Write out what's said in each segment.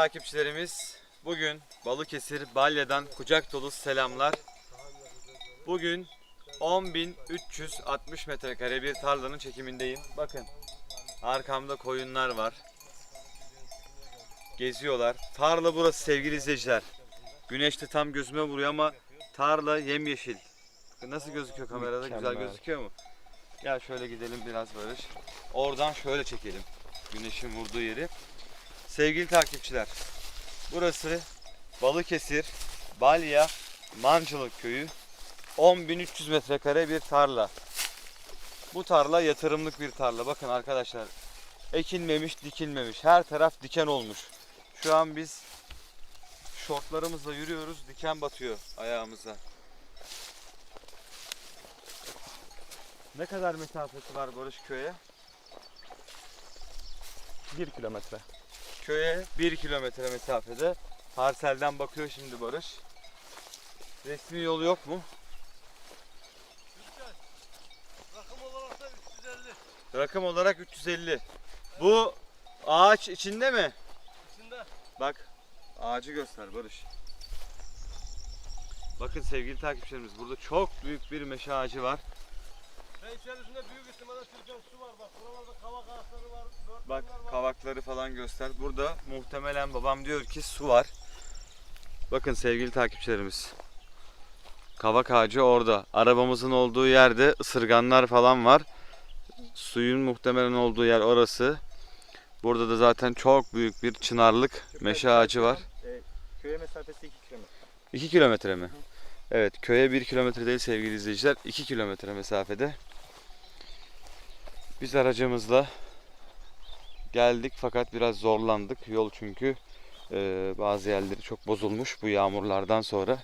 takipçilerimiz bugün Balıkesir Balya'dan kucak dolu selamlar. Bugün 10.360 metrekare bir tarlanın çekimindeyim. Bakın arkamda koyunlar var. Geziyorlar. Tarla burası sevgili izleyiciler. Güneş de tam gözüme vuruyor ama tarla yemyeşil. Nasıl gözüküyor kamerada? Güzel Mükemmel. gözüküyor mu? Gel şöyle gidelim biraz Barış. Oradan şöyle çekelim. Güneşin vurduğu yeri. Sevgili takipçiler, burası Balıkesir, Balya, Mancılık köyü. 10.300 metrekare bir tarla. Bu tarla yatırımlık bir tarla. Bakın arkadaşlar, ekilmemiş, dikilmemiş. Her taraf diken olmuş. Şu an biz şortlarımızla yürüyoruz, diken batıyor ayağımıza. Ne kadar mesafesi var Barış köye? 1 kilometre. Köye 1 kilometre mesafede. Parselden bakıyor şimdi Barış. Resmi yolu yok mu? Rakım olarak da 350 Rakım olarak 350. Bu ağaç içinde mi? içinde. Bak ağacı göster Barış. Bakın sevgili takipçilerimiz burada çok büyük bir meşe ağacı var. Ve içerisinde büyük ihtimalle Türkan su var. Bak buralarda kavak ağaçları var. Bak var. kavakları falan göster. Burada muhtemelen babam diyor ki su var. Bakın sevgili takipçilerimiz. Kavak ağacı orada. Arabamızın olduğu yerde ısırganlar falan var. Suyun muhtemelen olduğu yer orası. Burada da zaten çok büyük bir çınarlık meşe ağacı var. E, köye mesafesi 2 kilometre. 2 kilometre mi? Evet köye 1 kilometre değil sevgili izleyiciler. 2 kilometre mesafede. Biz aracımızla geldik fakat biraz zorlandık. Yol çünkü e, bazı yerleri çok bozulmuş bu yağmurlardan sonra.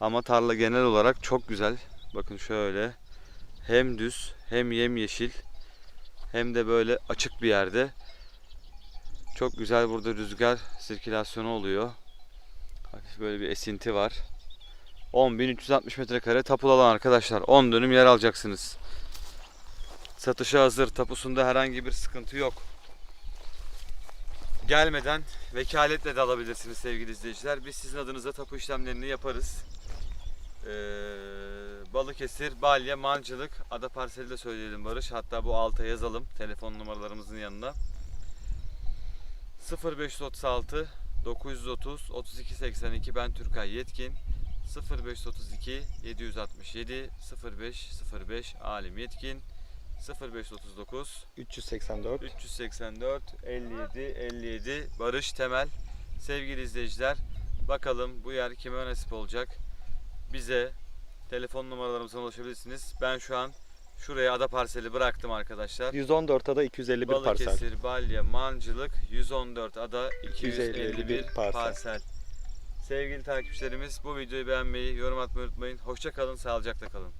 Ama tarla genel olarak çok güzel. Bakın şöyle hem düz hem yemyeşil hem de böyle açık bir yerde. Çok güzel burada rüzgar sirkülasyonu oluyor. Hafif böyle bir esinti var. 10.360 metrekare tapulu alan arkadaşlar. 10 dönüm yer alacaksınız. Satışa hazır. Tapusunda herhangi bir sıkıntı yok. Gelmeden vekaletle de alabilirsiniz sevgili izleyiciler. Biz sizin adınıza tapu işlemlerini yaparız. Ee, Balıkesir, Balya, Mancılık, Ada Parseli de söyleyelim Barış. Hatta bu alta yazalım telefon numaralarımızın yanına. 0536 930 32 82 ben Türkay Yetkin 0532 767 05 05 Alim Yetkin 0539 384. 384 57 57 Barış Temel sevgili izleyiciler bakalım bu yer kime nasip olacak bize telefon numaralarımızdan ulaşabilirsiniz ben şu an şuraya ada parseli bıraktım arkadaşlar 114 ada 251 parsel. Balıkesir, Balya, Mancılık, 114 ada, 251 251 parsel. parsel. Sevgili takipçilerimiz bu videoyu beğenmeyi, yorum atmayı unutmayın. Hoşça kalın, sağlıcakla kalın.